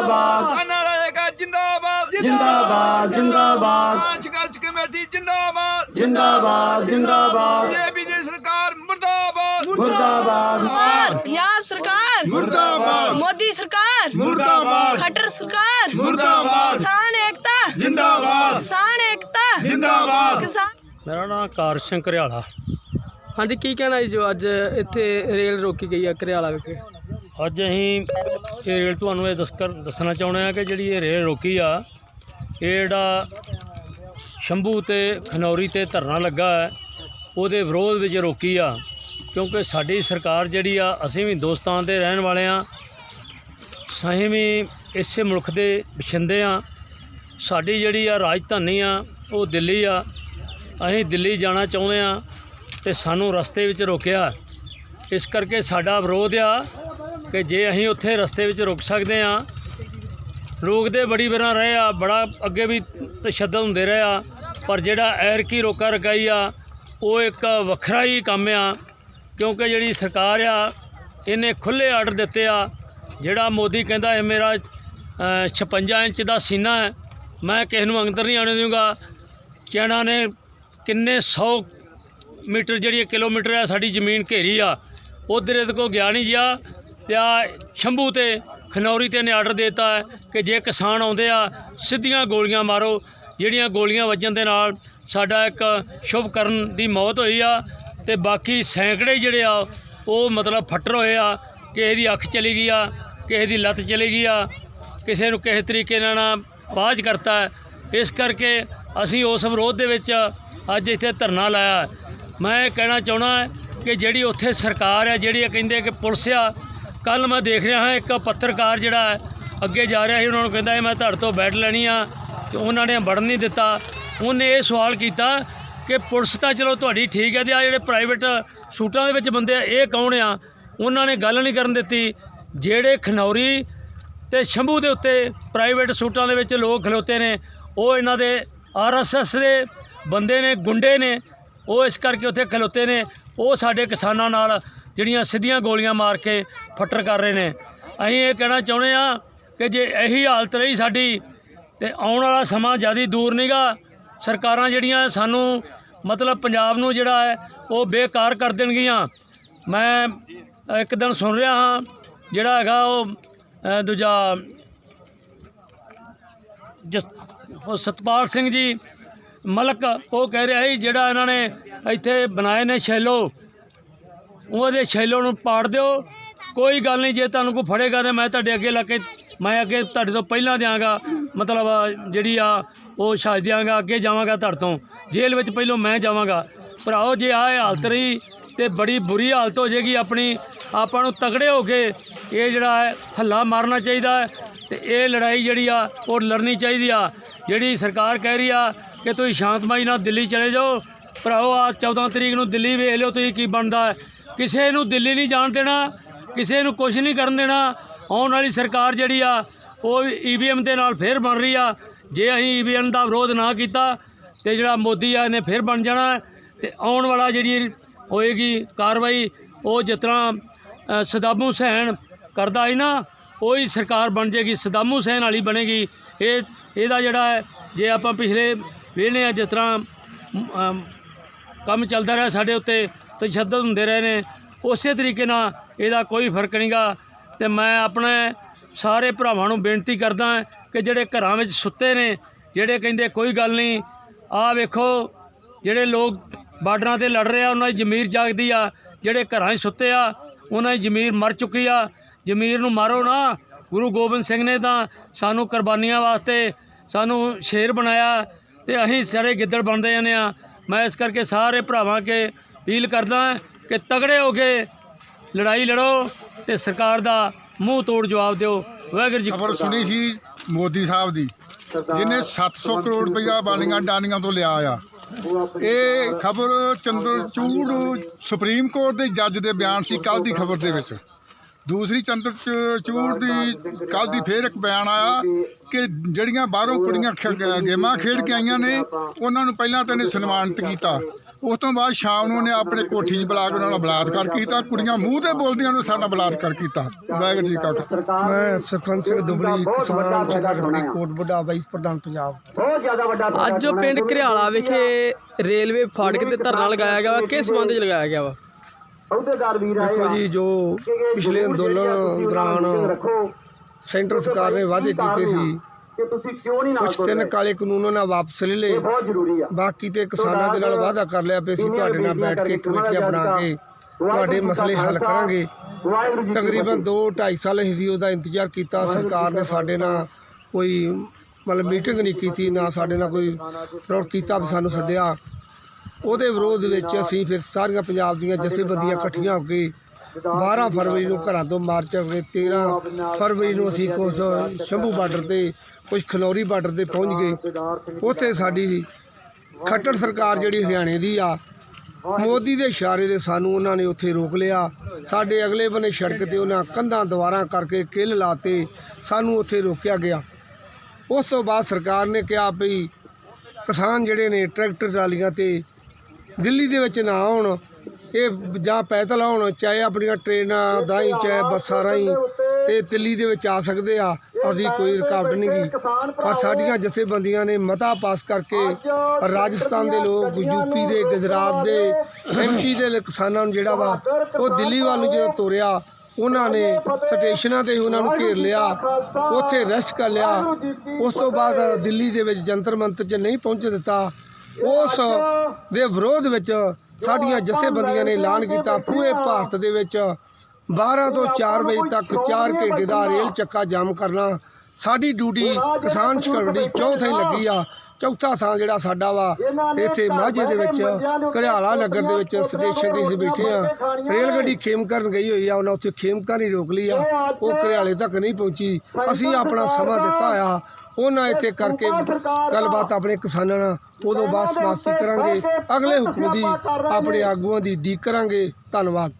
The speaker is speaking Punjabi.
ਜਿੰਦਾਬਾਦ। ਕਿਸਾਨਾਂ ਦਾ ਏਕਾ ਜਿੰਦਾਬਾਦ ਜਿੰਦਾਬਾਦ। ਜਿੰਦਾਬਾਦ ਸੰਘਰਸ਼ ਕਮੇਟੀ ਜਿੰਦਾਬਾਦ। ਜਿੰਦਾਬਾਦ ਜਿੰਦਾਬਾਦ। ਬੀਜੇਪੀ ਦੀ ਸਰਕਾਰ ਮੁਰਦਾਬਾਦ। ਮੁਰਦਾਬਾਦ। ਪੰਜਾਬ ਸਰਕਾਰ। ਮੁਰਦਾਬਾਦ। ਮੋਦੀ ਸਰਕਾਰ। ਮੁਰਦਾਬਾਦ। ਖੱਟਰ ਸਰਕਾਰ। ਮੁਰਦਾਬਾਦ। ਕਿਸਾਨ ਏਕਤਾ। ਜਿੰਦਾਬਾਦ। ਕਿਸਾਨ ਏਕਤਾ। ਜਿੰਦਾਬਾਦ। ਕਿਸਾਨ ਮੇਰਾ ਨਾਮ ਕਾਰ ਸਿੰਘ ਘਰਿਆਲਾ ਹਾਂਜੀ ਕੀ ਕਹਿਣਾ ਜੀ ਜੋ ਅੱਜ ਇੱਥੇ ਰੇਲ ਰੋਕੀ ਗਈ ਆ ਘਰਿਆਲਾ ਵਿਖੇ? ਅੱਜ ਅਸੀਂ ਇਹ ਰੇਲ ਤੁਹਾਨੂੰ ਇਹ ਦੱਸ ਕਰ ਦੱਸਣਾ ਚਾਹੁੰਦੇ ਆ ਕਿ ਜਿਹੜੀ ਇਹ ਰੇਲ ਰੋਕੀ ਆ, ਇਹ ਜਿਹੜਾ ਸ਼ੰਭੂ ਤੇ ਖਨੌਰੀ ਤੇ ਧਰਨਾ ਲੱਗਾ ਹੈ, ਉਹਦੇ ਵਿਰੋਧ ਵਿੱਚ ਰੋਕੀ ਆ। ਕਿਉਂਕਿ ਸਾਡੀ ਸਰਕਾਰ ਜਿਹੜੀ ਆ, ਅਸੀਂ ਵੀ ਹਿੰਦੁਸਤਾਨ ਦੇ ਰਹਿਣ ਵਾਲੇ ਆ ਅਸੀਂ ਵੀ ਇਸੇ ਮੁਲਕ ਦੇ ਵਸਿੰਦੇ ਆ ਸਾਡੀ ਜਿਹੜੀ ਆ ਰਾਜਧਾਨੀ ਆ, ਉਹ ਦਿੱਲੀ ਆ। ਅਸੀਂ ਦਿੱਲੀ ਜਾਣਾ ਚਾਹੁੰਦੇ ਆ ਤੇ ਸਾਨੂੰ ਰਸਤੇ ਵਿੱਚ ਰੋਕਿਆ। ਇਸ ਕਰਕੇ ਸਾਡਾ ਵਿਰੋਧ ਆ ਕਿ ਜੇ ਅਸੀਂ ਉੱਥੇ ਰਸਤੇ ਵਿੱਚ ਰੁਕ ਸਕਦੇ ਆ ਰੋਕਦੇ ਬੜੀ ਵਾਰਾਂ ਰਹੇ ਆ ਬੜਾ ਅੱਗੇ ਵੀ ਤਸ਼ੱਦਦ ਹੁੰਦੇ ਰਹੇ ਆ ਪਰ ਜਿਹੜਾ ਐਰ ਕੀ ਰੋਕਾ ਰਕਾਈ ਆ ਉਹ ਇੱਕ ਵੱਖਰਾ ਹੀ ਕੰਮ ਆ ਕਿਉਂਕਿ ਜਿਹੜੀ ਸਰਕਾਰ ਆ ਇਹਨੇ ਖੁੱਲੇ ਆਰਡਰ ਦਿੱਤੇ ਆ ਜਿਹੜਾ ਮੋਦੀ ਕਹਿੰਦਾ ਇਹ ਮੇਰਾ ਅ, 56 ਇੰਚ ਦਾ ਸੀਨਾ ਹੈ ਮੈਂ ਕਿਸੇ ਨੂੰ ਅੰਦਰ ਨਹੀਂ ਆਉਣ ਦੇਵਾਂਗਾ ਚਾਈਨਾ ਨੇ ਕਿੰਨੇ 100 ਮੀਟਰ ਜਿਹੜੀ ਕਿਲੋਮੀਟਰ ਹੈ ਸਾਡੀ ਜ਼ਮੀਨ ਘੇਰੀ ਆ ਉਧਰ ਇਹਦੇ ਕੋ ਗਿਆ ਨਹੀਂ ਜਿਆ ਤੇ ਆ ਸ਼ੰਭੂ ਤੇ ਖਨੌਰੀ ਤੇ ਨੇ ਆਰਡਰ ਦਿੱਤਾ ਹੈ ਕਿ ਜੇ ਕਿਸਾਨ ਆਉਂਦੇ ਆ, ਸਿੱਧੀਆਂ ਗੋਲੀਆਂ ਮਾਰੋ, ਜਿਹੜੀਆਂ ਗੋਲੀਆਂ ਵੱਜਣ ਦੇ ਨਾਲ ਸਾਡਾ ਇੱਕ ਸ਼ੁਭ ਕਰਨ ਦੀ ਮੌਤ ਹੋਈ ਆ ਤੇ ਬਾਕੀ ਸੈਂਕੜੇ ਜਿਹੜੇ ਆ, ਉਹ ਮਤਲਬ ਫੱਟਰ ਹੋਏ ਆ ਕਿਸੇ ਦੀ ਅੱਖ ਚਲੀ ਗਈ ਆ ਕਿਸੇ ਦੀ ਲੱਤ ਚਲੀ ਗਈ ਆ, ਕਿਸੇ ਨੂੰ ਕਿਸੇ ਤਰੀਕੇ ਨਾਲ ਨਾ ਕਰਤਾ ਇਸ ਕਰਕੇ ਅਸੀਂ ਉਸ ਵਿਰੋਧ ਦੇ ਵਿੱਚ ਅੱਜ ਇੱਥੇ ਧਰਨਾ ਲਾਇਆ ਮੈਂ ਇਹ ਕਹਿਣਾ ਚਾਹਣਾ ਕਿ ਜਿਹੜੀ ਉੱਥੇ ਸਰਕਾਰ ਆ, ਜਿਹੜੀ ਕਹਿੰਦੇ ਕਿ ਪੁਲਿਸ ਆ ਕੱਲ ਮੈਂ ਦੇਖ ਰਿਹਾ ਹਾਂ, ਇੱਕ ਪੱਤਰਕਾਰ ਜਿਹੜਾ ਅੱਗੇ ਜਾ ਰਿਹਾ ਸੀ, ਉਹਨਾਂ ਨੂੰ ਕਹਿੰਦਾ ਮੈਂ ਤੁਹਾਡੇ ਤੋਂ ਬੈਠ ਲੈਣੀ ਆ। ਤੇ ਉਹਨਾਂ ਨੇ ਵੜਨ ਨਹੀਂ ਦਿੱਤਾ। ਉਹਨੇ ਇਹ ਸਵਾਲ ਕੀਤਾ ਕਿ ਪੁਲਿਸ ਤਾਂ ਚਲੋ ਤੁਹਾਡੀ ਠੀਕ ਹੈ ਤੇ ਆ ਜਿਹੜੇ ਪ੍ਰਾਈਵੇਟ ਸੂਟਾਂ ਦੇ ਵਿੱਚ ਬੰਦੇ ਆ, ਇਹ ਕੌਣ ਆ? ਉਹਨਾਂ ਨੇ ਗੱਲ ਨਹੀਂ ਕਰਨ ਦਿੱਤੀ। ਜਿਹੜੇ ਖਨੌਰੀ ਤੇ ਸ਼ੰਭੂ ਦੇ ਉੱਤੇ ਪ੍ਰਾਈਵੇਟ ਸੂਟਾਂ ਦੇ ਵਿੱਚ ਲੋਕ ਖਲੋਤੇ ਨੇ, ਉਹ ਇਹਨਾਂ ਦੇ ਆਰਐਸਐਸ ਦੇ ਬੰਦੇ ਨੇ, ਗੁੰਡੇ ਨੇ, ਉਹ ਇਸ ਕਰਕੇ ਉੱਥੇ ਖਲੋਤੇ ਨੇ। ਉਹ ਸਾਡੇ ਕਿਸਾਨਾਂ ਨਾਲ ਜਿਹੜੀਆਂ ਸਿੱਧੀਆਂ ਗੋਲੀਆਂ ਮਾਰ ਕੇ ਫੱਟਰ ਕਰ ਰਹੇ ਨੇ। ਅਸੀਂ ਇਹ ਕਹਿਣਾ ਚਾਹੁੰਦੇ ਆ ਕਿ ਜੇ ਇਹੀ ਹਾਲਤ ਰਹੀ ਸਾਡੀ, ਤੇ ਆਉਣ ਵਾਲਾ ਸਮਾਂ ਜ਼ਿਆਦਾ ਦੂਰ ਨਹੀਂਗਾ ਸਰਕਾਰਾਂ ਜਿਹੜੀਆਂ ਸਾਨੂੰ ਮਤਲਬ ਪੰਜਾਬ ਨੂੰ ਜਿਹੜਾ ਹੈ, ਉਹ ਬੇਕਾਰ ਕਰ ਦੇਣਗੀਆਂ। ਮੈਂ ਇੱਕ ਦਿਨ ਸੁਣ ਰਿਹਾ ਹਾਂ, ਜਿਹੜਾ ਹੈਗਾ ਉਹ ਦੂਜਾ ਜਸ, ਉਹ ਸਤਪਾਲ ਸਿੰਘ ਜੀ, ਮਲਕ, ਉਹ ਕਹਿ ਰਿਹਾ ਸੀ ਜਿਹੜਾ ਇਹਨਾਂ ਨੇ ਇੱਥੇ ਬਣਾਏ ਨੇ ਸ਼ੈਲੋ। ਉਹਦੇ ਸ਼ੈਲੋ ਨੂੰ ਪਾੜ ਦਿਓ। ਕੋਈ ਗੱਲ ਨਹੀਂ, ਜੇ ਤੁਹਾਨੂੰ ਕੋਈ ਫੜੇਗਾ ਤੇ ਮੈਂ ਤੁਹਾਡੇ ਅੱਗੇ ਲਾ ਕੇ, ਮੈਂ ਅੱਗੇ ਤੁਹਾਡੇ ਤੋਂ ਪਹਿਲਾਂ ਦਿਆਂਗਾ। ਮਤਲਬ ਜਿਹੜੀ ਆ, ਉਹ ਛੱਡ ਦਿਆਂਗਾ, ਅੱਗੇ ਜਾਵਾਂਗਾ ਤੁਹਾਡੇ ਤੋਂ। ਜੇਲ੍ਹ ਵਿੱਚ ਪਹਿਲੋਂ ਮੈਂ ਜਾਵਾਂਗਾ। ਭਰਾਓ, ਜੇ ਆਹ ਹਾਲਤ ਰਹੀ ਤੇ ਬੜੀ ਬੁਰੀ ਹਾਲਤ ਹੋ ਜਾਏਗੀ ਆਪਣੀ। ਆਪਾਂ ਨੂੰ ਤਗੜੇ ਹੋ ਕੇ ਇਹ ਜਿਹੜਾ ਹੈ, ਹੱਲਾ ਮਾਰਨਾ ਚਾਹੀਦਾ ਹੈ ਤੇ ਇਹ ਲੜਾਈ ਜਿਹੜੀ ਆ, ਉਹ ਲੜਨੀ ਚਾਹੀਦੀ ਆ। ਜਿਹੜੀ ਸਰਕਾਰ ਕਹਿ ਰਹੀ ਆ ਕਿ ਤੁਸੀਂ ਸ਼ਾਂਤਮਈ ਨਾਲ ਦਿੱਲੀ ਚਲੇ ਜਾਓ। ਭਰਾਓ ਆ 14 ਤਰੀਕ ਨੂੰ ਦਿੱਲੀ ਵੇਖ ਲਿਓ ਤੁਸੀਂ ਕੀ ਬਣਦਾ ਹੈ। ਕਿਸੇ ਨੂੰ ਦਿੱਲੀ ਨਹੀਂ ਜਾਣ ਦੇਣਾ ਕਿਸੇ ਨੂੰ ਕੁਝ ਨਹੀਂ ਕਰਨ ਦੇਣਾ ਆਉਣ ਵਾਲੀ ਸਰਕਾਰ ਜਿਹੜੀ ਆ ਉਹ ਈਵੀਐਮ ਦੇ ਨਾਲ ਫੇਰ ਬਣ ਰਹੀ ਆ। ਜੇ ਅਸੀਂ ਈਵੀਐਮ ਦਾ ਵਿਰੋਧ ਨਾ ਕੀਤਾ ਤੇ ਜਿਹੜਾ ਮੋਦੀ ਆ ਇਹਨੇ ਫੇਰ ਬਣ ਜਾਣਾ ਹੈ ਤੇ ਆਉਣ ਵਾਲਾ ਜਿਹੜੀ ਹੋਏਗੀ ਕਾਰਵਾਈ ਉਹ ਜਿਸ ਤਰ੍ਹਾਂ ਅ, ਸਦਾਮੂ ਹੁਸੈਨ ਕਰਦਾ ਸੀ ਨਾ ਉਹੀ ਸਰਕਾਰ ਬਣ ਜਾਏਗੀ ਸਦਾਮੂ ਹੁਸੈਨ ਵਾਲੀ ਬਣੇਗੀ। ਇਹ ਇਹਦਾ ਜਿਹੜਾ ਹੈ ਜੇ ਆਪਾਂ ਪਿਛਲੇ ਵੇਖਦੇ ਆ ਜਿਸ ਤਰ੍ਹਾਂ ਕੰਮ ਚੱਲਦਾ ਰਿਹਾ ਸਾਡੇ ਉੱਤੇ ਤਸ਼ੱਦਦ ਹੁੰਦੇ ਰਹੇ ਨੇ, ਉਸੇ ਤਰੀਕੇ ਨਾਲ ਇਹਦਾ ਕੋਈ ਫ਼ਰਕ ਨਹੀਂਗਾ ਤੇ ਮੈਂ ਆਪਣੇ ਸਾਰੇ ਭਰਾਵਾਂ ਨੂੰ ਬੇਨਤੀ ਕਰਦਾ ਕਿ ਜਿਹੜੇ ਘਰਾਂ ਵਿੱਚ ਸੁੱਤੇ ਨੇ, ਜਿਹੜੇ ਕਹਿੰਦੇ ਕੋਈ ਗੱਲ ਨਹੀਂ, ਆਹ ਵੇਖੋ, ਜਿਹੜੇ ਲੋਕ ਬਾਰਡਰਾਂ ਤੇ ਲੜ ਰਹੇ ਆ, ਉਹਨਾਂ ਦੀ ਜ਼ਮੀਰ ਜਾਗਦੀ ਆ, ਜਿਹੜੇ ਘਰਾਂ 'ਚ ਸੁੱਤੇ ਆ, ਉਹਨਾਂ ਦੀ ਜ਼ਮੀਰ ਮਰ ਚੁੱਕੀ ਆ, ਜ਼ਮੀਰ ਨੂੰ ਮਾਰੋ ਨਾ, ਗੁਰੂ ਗੋਬਿੰਦ ਸਿੰਘ ਨੇ ਤਾਂ ਸਾਨੂੰ ਕੁਰਬਾਨੀਆਂ ਵਾਸਤੇ ਸਾਨੂੰ ਸ਼ੇਰ ਬਣਾਇਆ ਤੇ ਅਸੀਂ ਸਾਰੇ ਗਿੱਦੜ ਬਣਦੇ ਜਾਂਦੇ ਆ। ਮੈਂ ਇਸ ਕਰਕੇ ਸਾਰੇ ਭਰਾਵਾਂ ਕੇ ਅਪੀਲ ਕਰਦਾ ਕਿ ਤਗੜੇ ਹੋ ਕੇ ਲੜਾਈ ਲੜੋ ਤੇ ਸਰਕਾਰ ਦਾ ਮੂੰਹ ਤੋੜ ਜਵਾਬ ਦਿਓ। ਵਾਹਿਗੁਰੂ ਜੀ ਖਬਰ। ਸੁਣੀ ਸੀ ਮੋਦੀ ਸਾਹਿਬ ਦੀ ਜਿਹਨੇ 700 ਕਰੋੜ ਰੁਪਇਆ ਬਾਣੀਆਂ ਡਾਨੀਆਂ ਤੋਂ ਲਿਆ ਆ। ਇਹ ਖਬਰ ਚੰਦਰਚੂੜ ਸੁਪਰੀਮ ਕੋਰਟ ਦੇ ਜੱਜ ਦੇ ਬਿਆਨ ਸੀ ਕੱਲ ਦੀ ਖਬਰ ਦੇ ਵਿੱਚ। ਦੂਸਰੀ ਚੰਦਰਚੂੜ ਦੀ ਕੱਲ ਦੀ ਫੇਰ ਇੱਕ ਬਿਆਨ ਆਇਆ ਕਿ ਜਿਹੜੀਆਂ ਬਾਹਰੋਂ ਕੁੜੀਆਂ ਗੇਮਾਂ ਖੇਡ ਕੇ ਆਈਆਂ ਨੇ ਉਹਨਾਂ ਨੂੰ ਪਹਿਲਾਂ ਤਾਂ ਇਹਨੇ ਸਨਮਾਨਿਤ ਕੀਤਾ। ਉਸ ਤੋਂ ਬਾਅਦ ਸ਼ਾਮ ਨੂੰ ਉਹਨੇ ਆਪਣੇ ਕੋਠੀ 'ਚ ਬੁਲਾ ਕੇ ਉਹਨਾਂ ਨਾਲ ਬਲਾਤਕਾਰ ਕੀਤਾ ਕੁੜੀਆਂ ਮੂੰਹ ਤੇ ਬੋਲਦੀਆਂ ਨੇ ਸਾਡਾ ਬਲਾਤਕਾਰ ਕੀਤਾ। ਵਾਹਿਗੁਰੂ ਜੀ ਕਾ ਖਾਲਸਾ। ਮੈਂ ਸੁਖਵੰਤ ਸਿੰਘ ਦੁਬਲੀ ਕਿਸਾਨ ਸੰਗਠਨ ਕੋਟ ਬੁੱਢਾ ਵਾਈਸ ਪ੍ਰਧਾਨ ਪੰਜਾਬ। ਅੱਜ ਜੋ ਪਿੰਡ ਘਰਿਆਲਾ ਵਿਖੇ ਰੇਲਵੇ ਫਾਟਕ ਤੇ ਧਰਨਾ ਲਗਾਇਆ ਗਿਆ ਵਾ ਕਿਸ ਸੰਬੰਧ 'ਚ ਲਗਾਇਆ ਗਿਆ ਵਾ? ਦੇਖੋ ਜੀ ਜੋ ਪਿਛਲੇ ਅੰਦੋਲਨ ਦੌਰਾਨ ਸੈਂਟਰ ਸਰਕਾਰ ਨੇ ਵਾਅਦੇ ਕੀਤੇ ਸੀ। ਕੁਝ ਤਿੰਨ ਕਾਲੇ ਕਾਨੂੰਨ ਉਹਨਾਂ ਵਾਪਸ ਲੈ ਲਏ। ਬਾਕੀ ਤੇ ਕਿਸਾਨਾਂ ਦੇ ਨਾਲ ਵਾਅਦਾ ਕਰ ਲਿਆ ਵੀ ਅਸੀਂ ਤੁਹਾਡੇ ਨਾਲ ਬੈਠ ਕੇ ਕਮੇਟੀਆਂ ਬਣਾ ਕੇ ਤੁਹਾਡੇ ਮਸਲੇ ਹੱਲ ਕਰਾਂਗੇ। ਤਕਰੀਬਨ 2 2.5 ਸਾਲ ਅਸੀਂ ਉਹਦਾ ਇੰਤਜ਼ਾਰ ਕੀਤਾ ਸਰਕਾਰ ਨੇ ਸਾਡੇ ਨਾਲ ਕੋਈ ਮਤਲਬ ਮੀਟਿੰਗ ਨਹੀਂ ਕੀਤੀ ਨਾ ਸਾਡੇ ਨਾਲ ਕੋਈ ਪ੍ਰੋਟ ਕੀਤਾ ਵੀ ਸਾਨੂੰ ਸੱਦਿਆ। ਉਹਦੇ ਵਿਰੋਧ ਵਿੱਚ ਅਸੀਂ ਫਿਰ ਸਾਰੀਆਂ ਪੰਜਾਬ ਦੀਆਂ ਜਥੇਬੰਦੀਆਂ ਇਕੱਠੀਆਂ ਹੋ ਕੇ 12 ਫਰਵਰੀ ਨੂੰ ਘਰਾਂ ਤੋਂ ਮਾਰਚ ਹੋਏ 13 ਫਰਵਰੀ ਨੂੰ ਅਸੀਂ ਕੁਛ ਸ਼ੰਭੂ ਬਾਰਡਰ ਤੇ ਕੁਝ ਖਨੌਰੀ ਬਾਰਡਰ ਤੇ ਪਹੁੰਚ ਗਏ। ਉੱਥੇ ਸਾਡੀ ਖੱਟੜ ਸਰਕਾਰ ਜਿਹੜੀ ਹਰਿਆਣੇ ਦੀ ਆ, ਮੋਦੀ ਦੇ ਇਸ਼ਾਰੇ ਦੇ ਸਾਨੂੰ ਉਹਨਾਂ ਨੇ ਉੱਥੇ ਰੋਕ ਲਿਆ। ਸਾਡੇ ਅਗਲੇ ਬੰਨੇ ਸੜਕ ਤੇ ਉਹਨਾਂ ਕੰਧਾਂ ਦੁਆਰਾ ਕਰਕੇ ਕਿੱਲ ਲਾਤੇ, ਸਾਨੂੰ ਉੱਥੇ ਰੋਕਿਆ ਗਿਆ। ਉਸ ਤੋਂ ਬਾਅਦ ਸਰਕਾਰ ਨੇ ਕਿਹਾ ਵੀ ਕਿਸਾਨ ਜਿਹੜੇ ਨੇ ਟਰੈਕਟਰ ਟਰਾਲੀਆਂ ਤੇ ਦਿੱਲੀ ਦੇ ਵਿੱਚ ਨਾ ਆਉਣ ਇਹ ਜਾਂ ਪੈਦਲ ਆਉਣ, ਚਾਹੇ ਆਪਣੀਆਂ ਟ੍ਰੇਨਾਂ ਰਾਹੀਂ, ਚਾਹੇ ਬੱਸਾਂ ਰਾਹੀਂ ਤੇ ਦਿੱਲੀ ਦੇ ਵਿੱਚ ਆ ਸਕਦੇ ਆ। ਅਸੀਂ ਕੋਈ ਰੁਕਾਵਟ ਨਹੀਂ ਗਈ ਪਰ ਸਾਡੀਆਂ ਜਥੇਬੰਦੀਆਂ ਨੇ ਮਤਾ ਪਾਸ ਕਰਕੇ ਰਾਜਸਥਾਨ ਦੇ ਲੋਕ, ਯੂਪੀ ਦੇ, ਗੁਜਰਾਤ ਦੇ ਐਮਪੀ ਦੇ ਕਿਸਾਨਾਂ ਨੂੰ ਜਿਹੜਾ ਵਾ, ਉਹ ਦਿੱਲੀ ਵੱਲ ਨੂੰ ਜਦੋਂ ਤੋਰਿਆ, ਉਹਨਾਂ ਨੇ ਸਟੇਸ਼ਨਾਂ ਤੇ ਉਹਨਾਂ ਨੂੰ ਘੇਰ ਲਿਆ, ਉੱਥੇ ਰੈਸਟ ਕਰ ਲਿਆ। ਉਸ ਤੋਂ ਬਾਅਦ ਦਿੱਲੀ ਦੇ ਵਿੱਚ ਜੰਤਰ ਮੰਤਰ 'ਚ ਨਹੀਂ ਪਹੁੰਚ ਦਿੱਤਾ। ਉਸ ਦੇ ਵਿਰੋਧ ਵਿੱਚ ਸਾਡੀਆਂ ਜਥੇਬੰਦੀਆਂ ਨੇ ਐਲਾਨ ਕੀਤਾ ਪੂਰੇ ਭਾਰਤ ਦੇ ਵਿੱਚ 12 ਤੋਂ 4 ਵਜੇ ਤੱਕ 4 ਘੰਟੇ ਦਾ ਰੇਲ ਚੱਕਾ ਜਾਮ ਕਰਨਾ ਸਾਡੀ ਡਿਊਟੀ ਕਿਸਾਨ ਦੀ ਚੌਥੀ ਲੱਗੀ ਆ। ਚੌਥਾ ਥਾਂ ਜਿਹੜਾ ਸਾਡਾ ਵਾ ਇੱਥੇ ਮਾਝੇ ਦੇ ਵਿੱਚ ਘਰਿਆਲਾ ਨਗਰ ਦੇ ਵਿੱਚ ਸਟੇਸ਼ਨ ਤੇ ਅਸੀਂ ਬੈਠੇ ਆ। ਰੇਲ ਗੱਡੀ ਖੇਮ ਕਰਨ ਗਈ ਹੋਈ ਆ ਉਹਨਾਂ ਉੱਥੇ ਖੇਮਕਾ ਨਹੀਂ ਰੋਕ ਲਈ ਆ। ਉਹ ਘਰਿਆਲੇ ਤੱਕ ਨਹੀਂ ਪਹੁੰਚੀ। ਅਸੀਂ ਆਪਣਾ ਸਮਾਂ ਦਿੱਤਾ ਆ। ਉਹਨਾਂ ਇੱਥੇ ਕਰਕੇ ਗੱਲਬਾਤ ਆਪਣੇ ਕਿਸਾਨਾਂ ਨਾਲ ਉਦੋਂ ਬਾਅਦ ਸਮਾਪਤੀ ਕਰਾਂਗੇ। ਅਗਲੇ ਹੁਕਮ ਦੀ ਆਪਣੇ ਆਗੂਆਂ ਦੀ ਡੀਕ ਕਰਾਂਗੇ। ਧੰਨਵਾਦ।